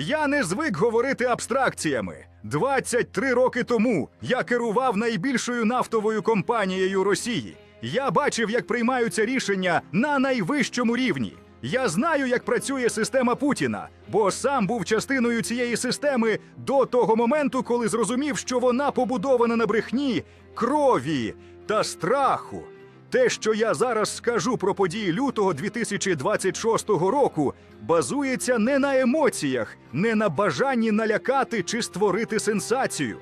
Я не звик говорити абстракціями. 23 роки тому я керував найбільшою нафтовою компанією Росії. Я бачив, як приймаються рішення на найвищому рівні. Я знаю, як працює система Путіна, бо сам був частиною цієї системи до того моменту, коли зрозумів, що вона побудована на брехні, крові та страху. Те, що я зараз скажу про події лютого 2026 року, базується не на емоціях, не на бажанні налякати чи створити сенсацію.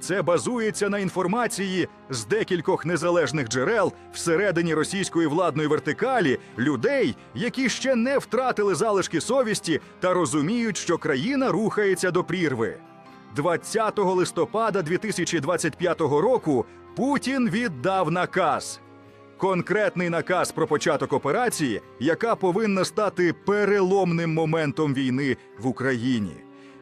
Це базується на інформації з декількох незалежних джерел всередині російської владної вертикалі, людей, які ще не втратили залишки совісті та розуміють, що країна рухається до прірви. 20 листопада 2025 року Путін віддав наказ. Конкретний наказ про початок операції, яка повинна стати переломним моментом війни в Україні.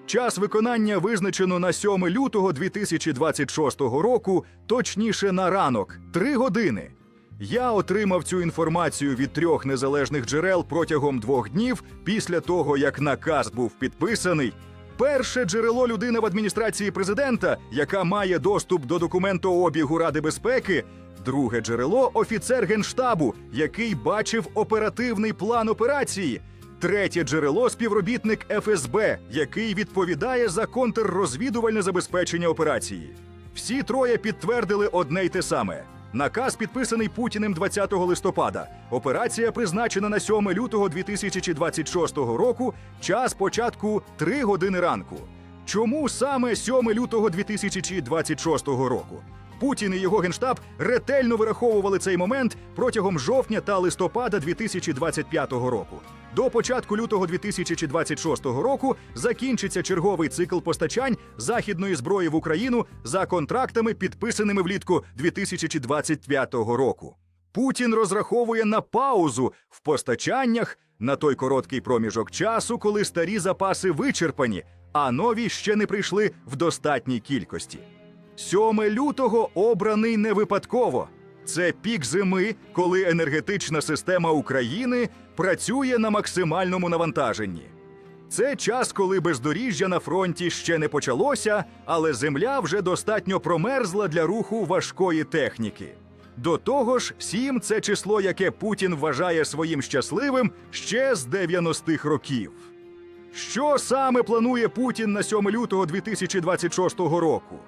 Час виконання визначено на 7 лютого 2026 року, точніше на ранок, три години. Я отримав цю інформацію від трьох незалежних джерел протягом двох днів після того, як наказ був підписаний. Перше джерело людина в адміністрації президента, яка має доступ до документообігу Ради безпеки. Друге джерело офіцер генштабу, який бачив оперативний план операції. Третє джерело співробітник ФСБ, який відповідає за контррозвідувальне забезпечення операції. Всі троє підтвердили одне й те саме. Наказ підписаний Путіним 20 листопада. Операція призначена на 7 лютого 2026 року. Час початку 3 години ранку. Чому саме 7 лютого 2026 року? Путін і його генштаб ретельно вираховували цей момент протягом жовтня та листопада 2025 року. До початку лютого 2026 року закінчиться черговий цикл постачань західної зброї в Україну за контрактами, підписаними влітку 2025 року. Путін розраховує на паузу в постачаннях на той короткий проміжок часу, коли старі запаси вичерпані, а нові ще не прийшли в достатній кількості. 7 лютого обраний не випадково. Це пік зими, коли енергетична система України працює на максимальному навантаженні. Це час, коли бездоріжжя на фронті ще не почалося, але земля вже достатньо промерзла для руху важкої техніки. До того ж, сім це число, яке Путін вважає своїм щасливим ще з 90-х років. Що саме планує Путін на 7 лютого 2026 року?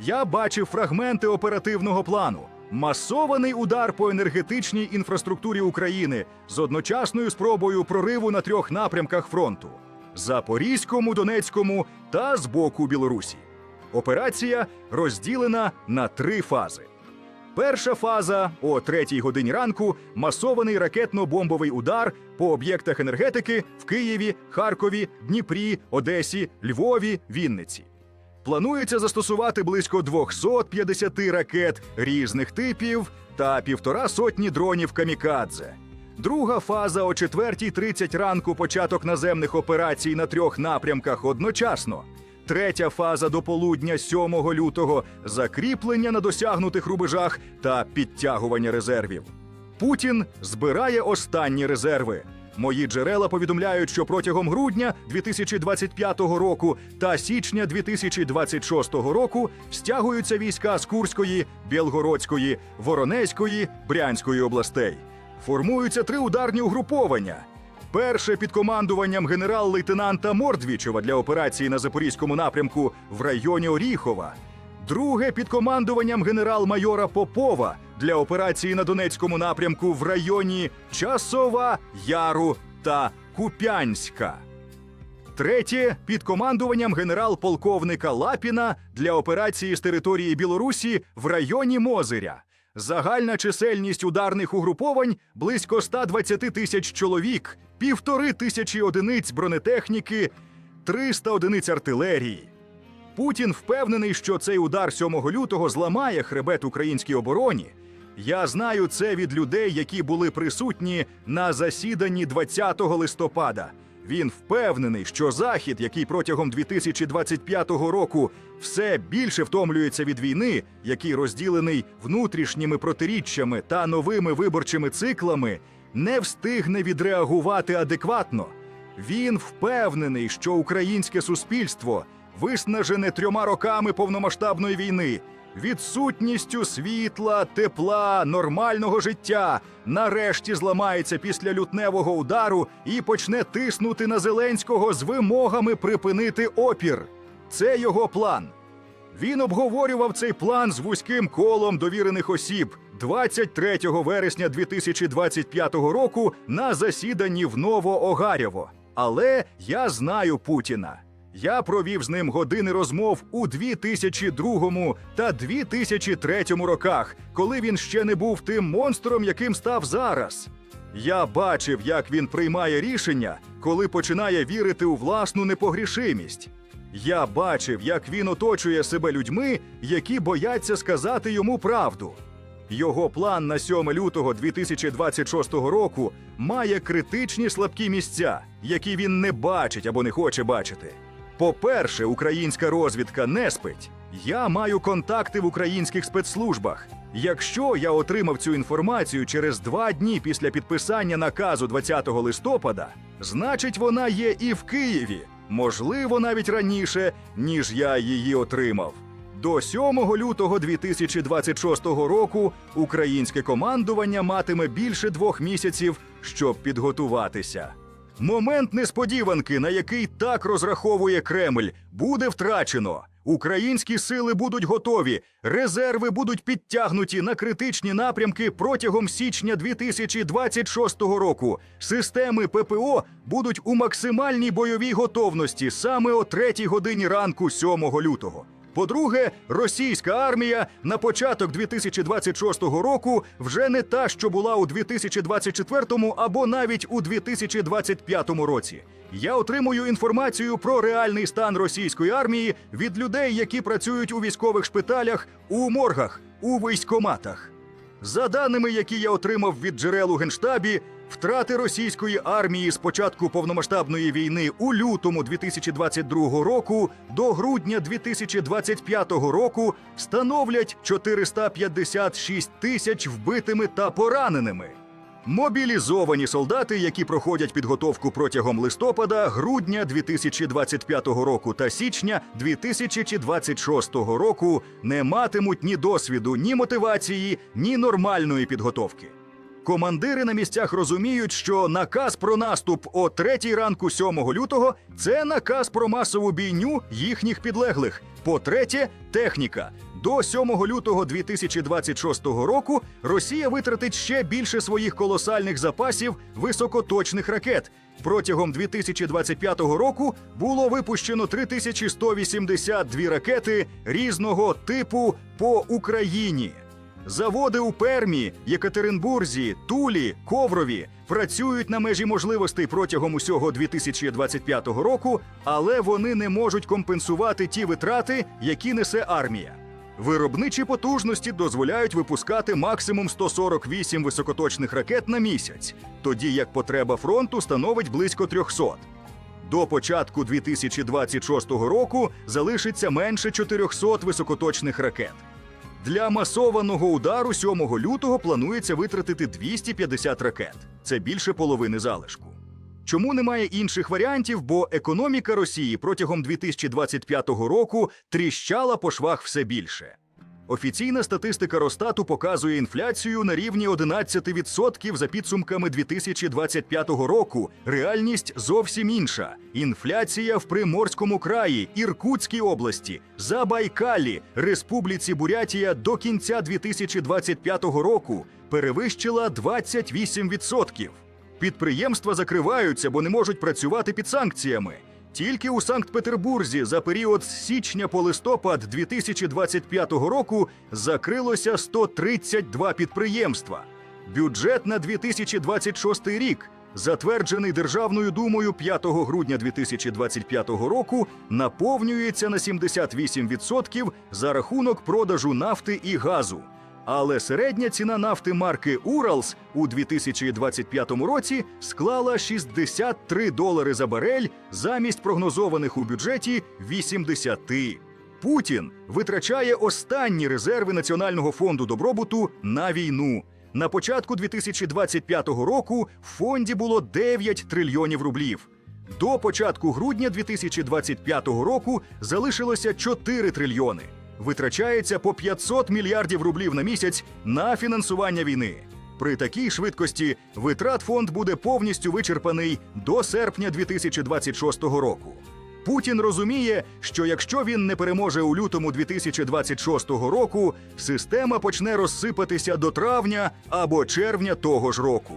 Я бачив фрагменти оперативного плану. Масований удар по енергетичній інфраструктурі України з одночасною спробою прориву на трьох напрямках фронту: Запорізькому, Донецькому та з боку Білорусі. Операція розділена на три фази. Перша фаза о третій годині ранку масований ракетно-бомбовий удар по об'єктах енергетики в Києві, Харкові, Дніпрі, Одесі, Львові, Вінниці. Планується застосувати близько 250 ракет різних типів та півтора сотні дронів камікадзе. Друга фаза о 4.30 ранку початок наземних операцій на трьох напрямках одночасно. Третя фаза до полудня 7 лютого закріплення на досягнутих рубежах та підтягування резервів. Путін збирає останні резерви. Мої джерела повідомляють, що протягом грудня 2025 року та січня 2026 року стягуються війська з Курської, Білгородської, Воронезької, Брянської областей. Формуються три ударні угруповання. Перше під командуванням генерал-лейтенанта Мордвічова для операції на запорізькому напрямку в районі Оріхова. Друге під командуванням генерал-майора Попова для операції на Донецькому напрямку в районі Часова, Яру та Куп'янська. Третє під командуванням генерал-полковника Лапіна для операції з території Білорусі в районі Мозиря. Загальна чисельність ударних угруповань близько 120 тисяч чоловік, півтори тисячі одиниць бронетехніки, 300 одиниць артилерії. Путін впевнений, що цей удар 7 лютого зламає хребет українській обороні. Я знаю це від людей, які були присутні на засіданні 20 листопада. Він впевнений, що Захід, який протягом 2025 року все більше втомлюється від війни, який розділений внутрішніми протиріччями та новими виборчими циклами, не встигне відреагувати адекватно. Він впевнений, що українське суспільство виснажене трьома роками повномасштабної війни, відсутністю світла, тепла, нормального життя, нарешті зламається після лютневого удару і почне тиснути на Зеленського з вимогами припинити опір. Це його план. Він обговорював цей план з вузьким колом довірених осіб 23 вересня 2025 року на засіданні в Новоогарєво. Але я знаю Путіна. Я провів з ним години розмов у 2002 та 2003 роках, коли він ще не був тим монстром, яким став зараз. Я бачив, як він приймає рішення, коли починає вірити у власну непогрішимість. Я бачив, як він оточує себе людьми, які бояться сказати йому правду. Його план на 7 лютого 2026 року має критичні слабкі місця, які він не бачить або не хоче бачити. По-перше, українська розвідка не спить. Я маю контакти в українських спецслужбах. Якщо я отримав цю інформацію через два дні після підписання наказу 20 листопада, значить вона є і в Києві, можливо, навіть раніше, ніж я її отримав. До 7 лютого 2026 року українське командування матиме більше двох місяців, щоб підготуватися. Момент несподіванки, на який так розраховує Кремль, буде втрачено. Українські сили будуть готові, резерви будуть підтягнуті на критичні напрямки протягом січня 2026 року. Системи ППО будуть у максимальній бойовій готовності саме о 3 годині ранку 7 лютого. По-друге, російська армія на початок 2026 року вже не та, що була у 2024 або навіть у 2025 році. Я отримую інформацію про реальний стан російської армії від людей, які працюють у військових шпиталях, у моргах, у військоматах. За даними, які я отримав від джерел у генштабі, втрати російської армії з початку повномасштабної війни у лютому 2022 року до грудня 2025 року становлять 456 тисяч вбитими та пораненими. Мобілізовані солдати, які проходять підготовку протягом листопада, грудня 2025 року та січня 2026 року, не матимуть ні досвіду, ні мотивації, ні нормальної підготовки. Командири на місцях розуміють, що наказ про наступ о 3 ранку 7 лютого це наказ про масову бійню їхніх підлеглих. По-третє, техніка. До 7 лютого 2026 року Росія витратить ще більше своїх колосальних запасів високоточних ракет. Протягом 2025 року було випущено 3182 ракети різного типу по Україні. Заводи у Пермі, Єкатеринбурзі, Тулі, Коврові працюють на межі можливостей протягом усього 2025 року, але вони не можуть компенсувати ті витрати, які несе армія. Виробничі потужності дозволяють випускати максимум 148 високоточних ракет на місяць, тоді як потреба фронту становить близько 300. До початку 2026 року залишиться менше 400 високоточних ракет. Для масованого удару 7 лютого планується витратити 250 ракет. Це більше половини залишку. Чому немає інших варіантів? Бо економіка Росії протягом 2025 року тріщала по швах все більше. Офіційна статистика Росстату показує інфляцію на рівні 11% за підсумками 2025 року. Реальність зовсім інша. Інфляція в Приморському краї, Іркутській області, Забайкалі, Республіці Бурятія до кінця 2025 року перевищила 28%. Підприємства закриваються, бо не можуть працювати під санкціями. Тільки у Санкт-Петербурзі за період з січня по листопад 2025 року закрилося 132 підприємства. Бюджет на 2026 рік, затверджений Державною думою 5 грудня 2025 року, наповнюється на 78% за рахунок продажу нафти і газу. Але середня ціна нафти марки Уралс у 2025 році склала 63 долари за барель замість прогнозованих у бюджеті 80. Путін витрачає останні резерви Національного фонду добробуту на війну. На початку 2025 року в фонді було 9 трильйонів рублів. До початку грудня 2025 року залишилося 4 трильйони. Витрачається по 500 мільярдів рублів на місяць на фінансування війни. При такій швидкості витрат фонд буде повністю вичерпаний до серпня 2026 року. Путін розуміє, що якщо він не переможе у лютому 2026 року, система почне розсипатися до травня або червня того ж року.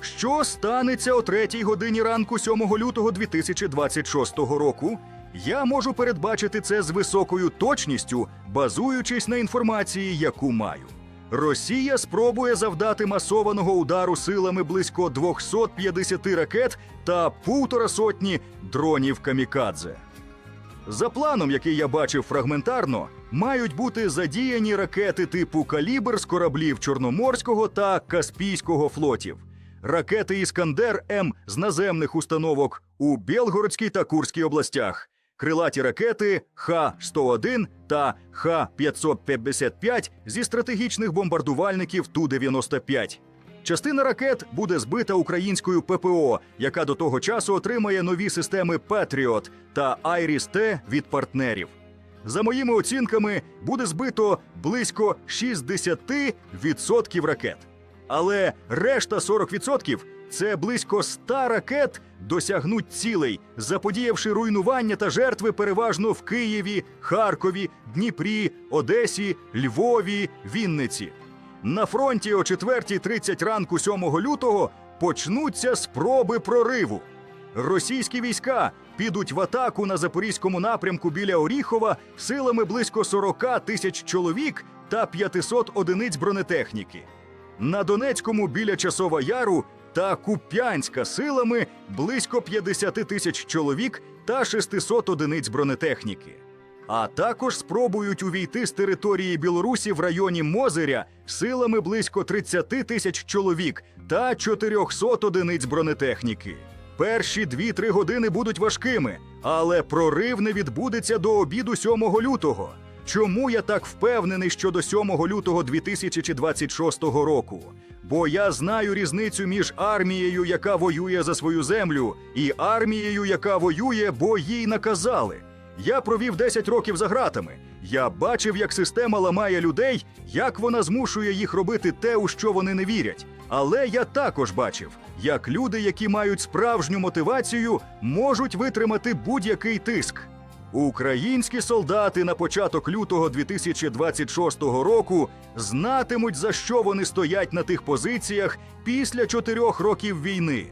Що станеться о третій годині ранку 7 лютого 2026 року? Я можу передбачити це з високою точністю, базуючись на інформації, яку маю. Росія спробує завдати масованого удару силами близько 250 ракет та півтора сотні дронів камікадзе. За планом, який я бачив фрагментарно, мають бути задіяні ракети типу Калібр з кораблів Чорноморського та Каспійського флотів, ракети Іскандер М з наземних установок у Білгородській та Курській областях, крилаті ракети Х-101 та Х-555 зі стратегічних бомбардувальників Ту-95. Частина ракет буде збита українською ППО, яка до того часу отримає нові системи Петріот та Айріс-Т від партнерів. За моїми оцінками, буде збито близько 60% ракет. Але решта 40% – це близько 100 ракет досягнуть цілей, заподіявши руйнування та жертви переважно в Києві, Харкові, Дніпрі, Одесі, Львові, Вінниці. На фронті о 4.30 ранку 7 лютого почнуться спроби прориву. Російські війська підуть в атаку на запорізькому напрямку біля Оріхова силами близько 40 тисяч чоловік та 500 одиниць бронетехніки. На Донецькому біля Часова Яру та Куп'янська силами близько 50 тисяч чоловік та 600 одиниць бронетехніки. А також спробують увійти з території Білорусі в районі Мозиря силами близько 30 тисяч чоловік та 400 одиниць бронетехніки. Перші 2-3 години будуть важкими, але прорив не відбудеться до обіду 7 лютого. Чому я так впевнений щодо 7 лютого 2026 року? Бо я знаю різницю між армією, яка воює за свою землю, і армією, яка воює, бо їй наказали. Я провів 10 років за ґратами. Я бачив, як система ламає людей, як вона змушує їх робити те, у що вони не вірять. Але я також бачив, як люди, які мають справжню мотивацію, можуть витримати будь-який тиск. Українські солдати на початок лютого 2026 року знатимуть, за що вони стоять на тих позиціях після чотирьох років війни.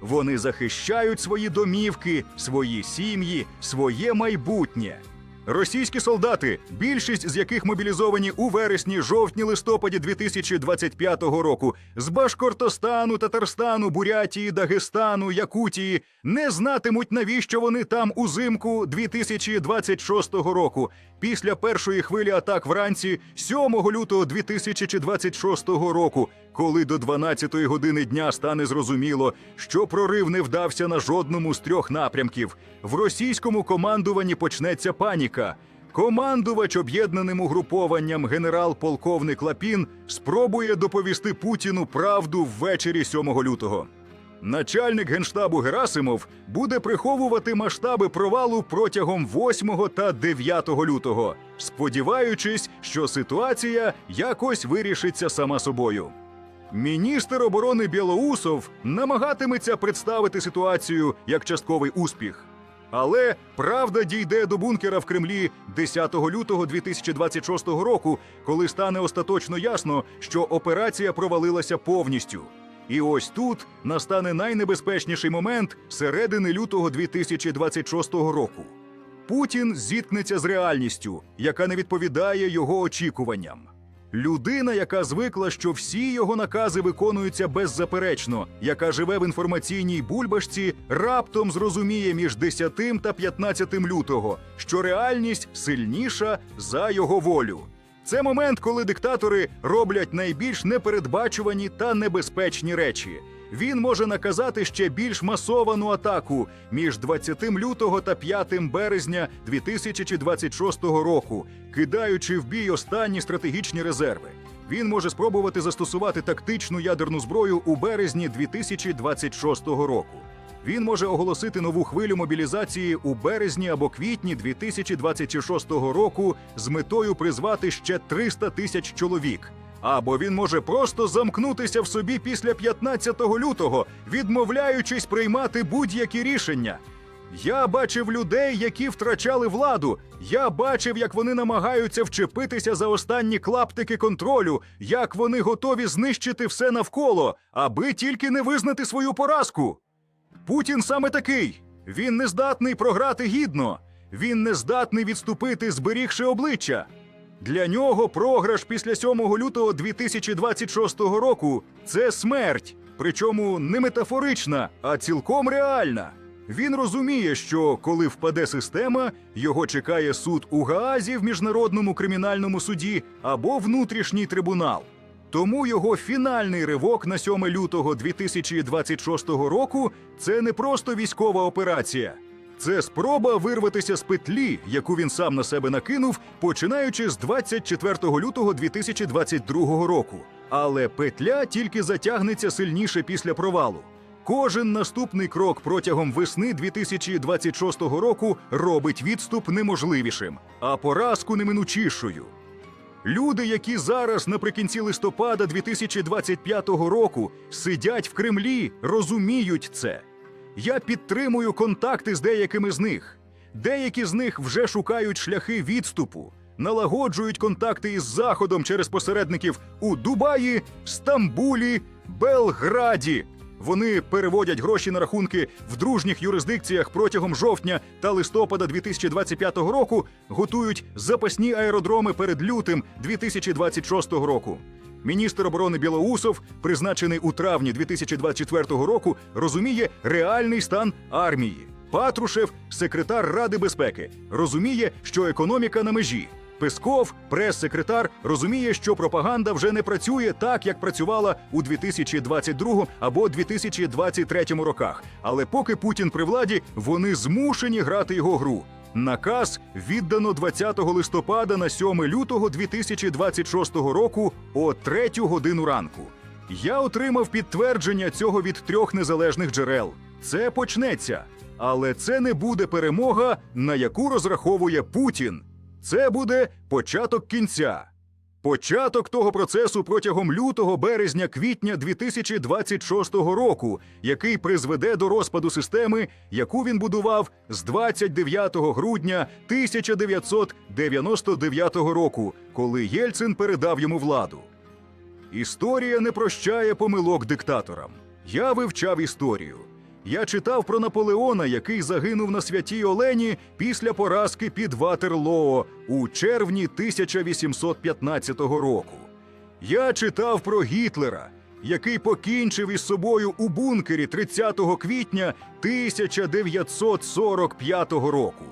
Вони захищають свої домівки, свої сім'ї, своє майбутнє. Російські солдати, більшість з яких мобілізовані у вересні, жовтні, листопаді 2025 року, з Башкортостану, Татарстану, Бурятії, Дагестану, Якутії, не знатимуть, навіщо вони там узимку 2026 року. Після першої хвилі атак вранці 7 лютого 2026 року, коли до 12 години дня стане зрозуміло, що прорив не вдався на жодному з трьох напрямків. В російському командуванні почнеться паніка. Командувач об'єднаним угрупованням генерал-полковник Лапін спробує доповісти Путіну правду ввечері 7 лютого. Начальник генштабу Герасимов буде приховувати масштаби провалу протягом 8 та 9 лютого, сподіваючись, що ситуація якось вирішиться сама собою. Міністр оборони Білоусов намагатиметься представити ситуацію як частковий успіх. Але правда дійде до бункера в Кремлі 10 лютого 2026 року, коли стане остаточно ясно, що операція провалилася повністю. І ось тут настане найнебезпечніший момент середини лютого 2026 року. Путін зіткнеться з реальністю, яка не відповідає його очікуванням. Людина, яка звикла, що всі його накази виконуються беззаперечно, яка живе в інформаційній бульбашці, раптом зрозуміє між 10 та 15 лютого, що реальність сильніша за його волю. Це момент, коли диктатори роблять найбільш непередбачувані та небезпечні речі. Він може наказати ще більш масовану атаку між 20 лютого та 5 березня 2026 року, кидаючи в бій останні стратегічні резерви. Він може спробувати застосувати тактичну ядерну зброю у березні 2026 року. Він може оголосити нову хвилю мобілізації у березні або квітні 2026 року з метою призвати ще 300 тисяч чоловік. Або він може просто замкнутися в собі після 15 лютого, відмовляючись приймати будь-які рішення. Я бачив людей, які втрачали владу. Я бачив, як вони намагаються вчепитися за останні клаптики контролю, як вони готові знищити все навколо, аби тільки не визнати свою поразку. Путін саме такий. Він не здатний програти гідно. Він не здатний відступити, зберігши обличчя. Для нього програш після 7 лютого 2026 року це смерть, причому не метафорична, а цілком реальна. Він розуміє, що коли впаде система, його чекає суд у Гаазі в міжнародному кримінальному суді або внутрішній трибунал. Тому його фінальний ривок на 7 лютого 2026 року це не просто військова операція. Це спроба вирватися з петлі, яку він сам на себе накинув, починаючи з 24 лютого 2022 року. Але петля тільки затягнеться сильніше після провалу. Кожен наступний крок протягом весни 2026 року робить відступ неможливішим, а поразку неминучішою. Люди, які зараз наприкінці листопада 2025 року сидять в Кремлі, розуміють це. Я підтримую контакти з деякими з них. Деякі з них вже шукають шляхи відступу, налагоджують контакти із Заходом через посередників у Дубаї, Стамбулі, Белграді. Вони переводять гроші на рахунки в дружніх юрисдикціях протягом жовтня та листопада 2025 року, готують запасні аеродроми перед лютим 2026 року. Міністр оборони Білоусов, призначений у травні 2024 року, розуміє реальний стан армії. Патрушев, секретар Ради безпеки, розуміє, що економіка на межі. Песков, прес-секретар, розуміє, що пропаганда вже не працює так, як працювала у 2022 або 2023 роках. Але поки Путін при владі, вони змушені грати його гру. Наказ віддано 20 листопада на 7 лютого 2026 року о 3 годину ранку. Я отримав підтвердження цього від трьох незалежних джерел. Це почнеться, але це не буде перемога, на яку розраховує Путін. Це буде початок кінця. Початок того процесу протягом лютого, березня, квітня 2026 року, який призведе до розпаду системи, яку він будував з 29 грудня 1999 року, коли Єльцин передав йому владу. Історія не прощає помилок диктаторам. Я вивчав історію. Я читав про Наполеона, який загинув на святій Олені після поразки під Ватерлоо у червні 1815 року. Я читав про Гітлера, який покінчив із собою у бункері 30 квітня 1945 року.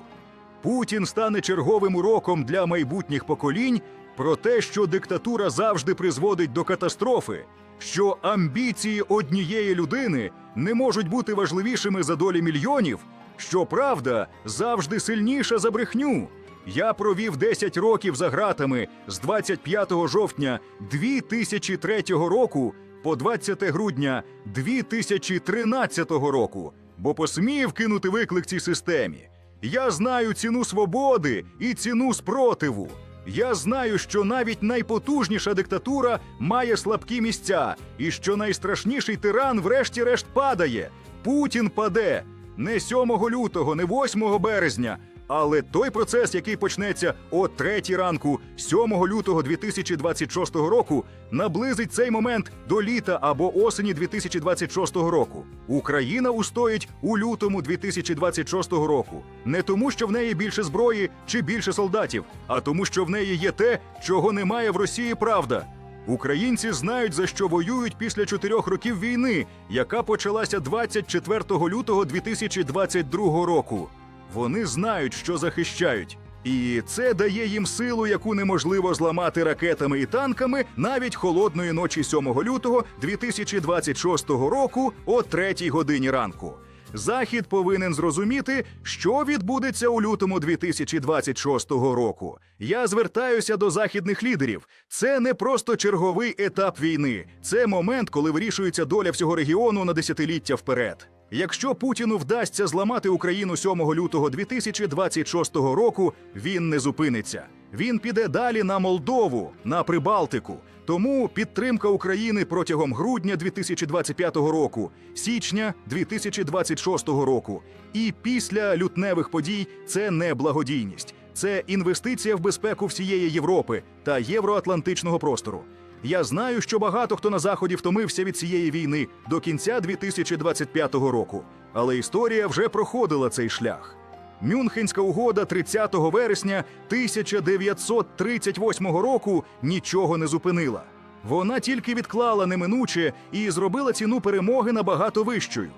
Путін стане черговим уроком для майбутніх поколінь про те, що диктатура завжди призводить до катастрофи, що амбіції однієї людини не можуть бути важливішими за долі мільйонів, що правда завжди сильніша за брехню. Я провів 10 років за ґратами з 25 жовтня 2003 року по 20 грудня 2013 року, бо посмів кинути виклик цій системі. Я знаю ціну свободи і ціну спротиву. Я знаю, що навіть найпотужніша диктатура має слабкі місця, і що найстрашніший тиран, врешті-решт, падає. Путін паде не 7 лютого, не 8 березня. Але той процес, який почнеться о 3 ранку 7 лютого 2026 року, наблизить цей момент до літа або осені 2026 року. Україна устоїть у лютому 2026 року. Не тому, що в неї більше зброї чи більше солдатів, а тому, що в неї є те, чого немає в Росії правда. Українці знають, за що воюють після чотирьох років війни, яка почалася 24 лютого 2022 року. Вони знають, що захищають. І це дає їм силу, яку неможливо зламати ракетами і танками навіть холодної ночі 7 лютого 2026 року о 3 годині ранку. Захід повинен зрозуміти, що відбудеться у лютому 2026 року. Я звертаюся до західних лідерів. Це не просто черговий етап війни, це момент, коли вирішується доля всього регіону на десятиліття вперед. Якщо Путіну вдасться зламати Україну 7 лютого 2026 року, він не зупиниться. Він піде далі на Молдову, на Прибалтику. Тому підтримка України протягом грудня 2025 року, січня 2026 року і після лютневих подій це не благодійність, це інвестиція в безпеку всієї Європи та євроатлантичного простору. Я знаю, що багато хто на заході втомився від цієї війни до кінця 2025 року, але історія вже проходила цей шлях. Мюнхенська угода 30 вересня 1938 року нічого не зупинила. Вона тільки відклала неминуче і зробила ціну перемоги набагато вищою.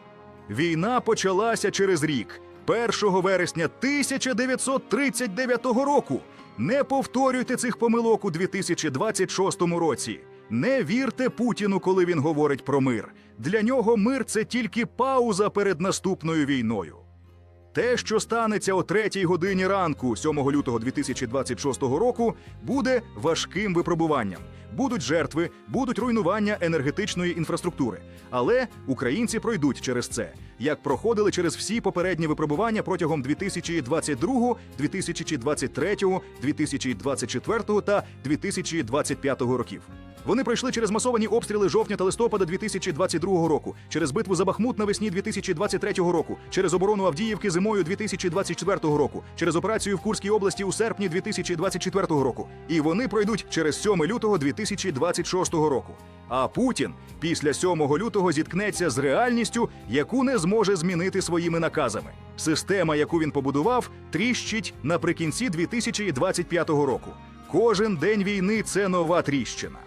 Війна почалася через рік, 1 вересня 1939 року. Не повторюйте цих помилок у 2026 році. Не вірте Путіну, коли він говорить про мир. Для нього мир це тільки пауза перед наступною війною. Те, що станеться о третій годині ранку, 7 лютого 2026 року, буде важким випробуванням. Будуть жертви, будуть руйнування енергетичної інфраструктури. Але українці пройдуть через це, як проходили через всі попередні випробування протягом 2022, 2023, 2024 та 2025 років. Вони пройшли через масовані обстріли жовтня та листопада 2022 року, через битву за Бахмут навесні 2023 року, через оборону Авдіївки зимою 2024 року, через операцію в Курській області у серпні 2024 року. І вони пройдуть через 7 лютого 2026 року. А Путін після 7 лютого зіткнеться з реальністю, яку не зможе змінити своїми наказами. Система, яку він побудував, тріщить наприкінці 2025 року. Кожен день війни це нова тріщина.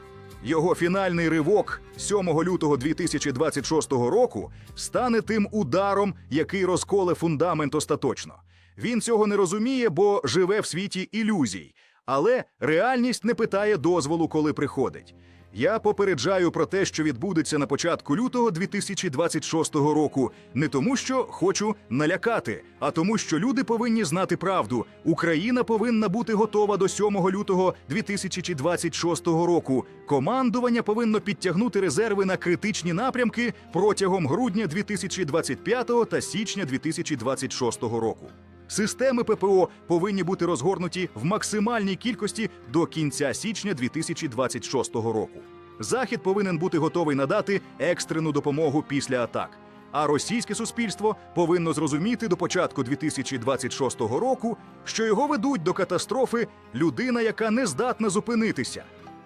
Його фінальний ривок 7 лютого 2026 року стане тим ударом, який розколе фундамент остаточно. Він цього не розуміє, бо живе в світі ілюзій, але реальність не питає дозволу, коли приходить. Я попереджаю про те, що відбудеться на початку лютого 2026 року, не тому, що хочу налякати, а тому, що люди повинні знати правду. Україна повинна бути готова до 7 лютого 2026 року. Командування повинно підтягнути резерви на критичні напрямки протягом грудня 2025 та січня 2026 року. Системи ППО повинні бути розгорнуті в максимальній кількості до кінця січня 2026 року. Захід повинен бути готовий надати екстрену допомогу після атак. А російське суспільство повинно зрозуміти до початку 2026 року, що його ведуть до катастрофи людина, яка не здатна зупинитися.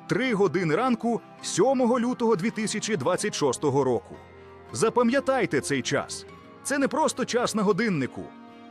Три години ранку 7 лютого 2026 року. Запам'ятайте цей час. Це не просто час на годиннику.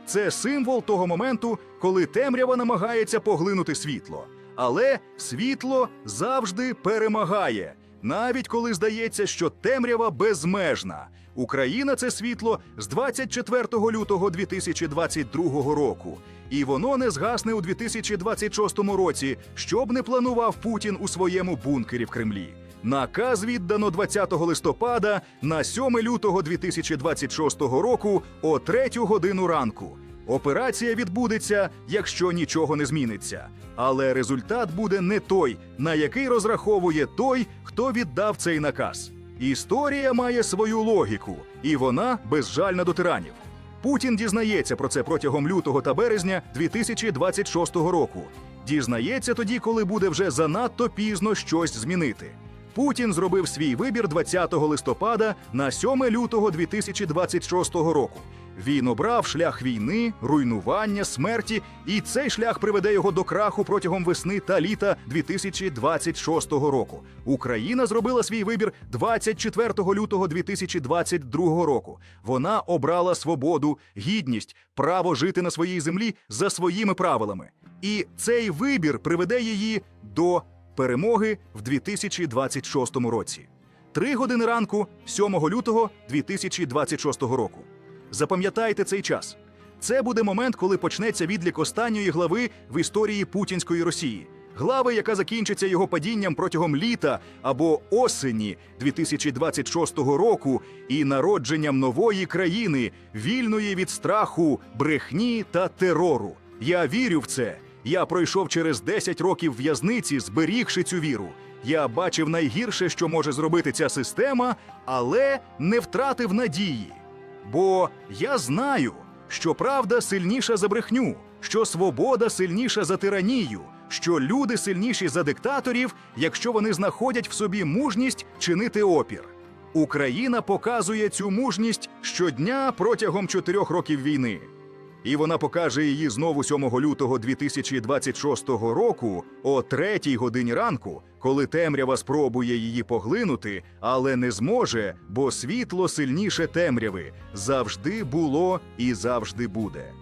Це символ того моменту, коли темрява намагається поглинути світло. Але світло завжди перемагає, навіть коли здається, що темрява безмежна. Україна це світло з 24 лютого 2022 року, і воно не згасне у 2026 році, що б не планував Путін у своєму бункері в Кремлі. Наказ віддано 20 листопада на 7 лютого 2026 року о 3 годину ранку. Операція відбудеться, якщо нічого не зміниться. Але результат буде не той, на який розраховує той, хто віддав цей наказ. Історія має свою логіку, і вона безжальна до тиранів. Путін дізнається про це протягом лютого та березня 2026 року. Дізнається тоді, коли буде вже занадто пізно щось змінити. Путін зробив свій вибір 20 листопада на 7 лютого 2026 року. Він обрав шлях війни, руйнування, смерті, і цей шлях приведе його до краху протягом весни та літа 2026 року. Україна зробила свій вибір 24 лютого 2022 року. Вона обрала свободу, гідність, право жити на своїй землі за своїми правилами. І цей вибір приведе її до перемоги в 2026 році. Три години ранку, 7 лютого 2026 року. Запам'ятайте цей час. Це буде момент, коли почнеться відлік останньої глави в історії путінської Росії. Глави, яка закінчиться його падінням протягом літа або осені 2026 року і народженням нової країни, вільної від страху, брехні та терору. Я вірю в це. Я пройшов через 10 років в'язниці, зберігши цю віру. Я бачив найгірше, що може зробити ця система, але не втратив надії. Бо я знаю, що правда сильніша за брехню, що свобода сильніша за тиранію, що люди сильніші за диктаторів, якщо вони знаходять в собі мужність чинити опір. Україна показує цю мужність щодня протягом чотирьох років війни. І вона покаже її знову 7 лютого 2026 року о третій годині ранку, коли темрява спробує її поглинути, але не зможе, бо світло сильніше темряви завжди було і завжди буде.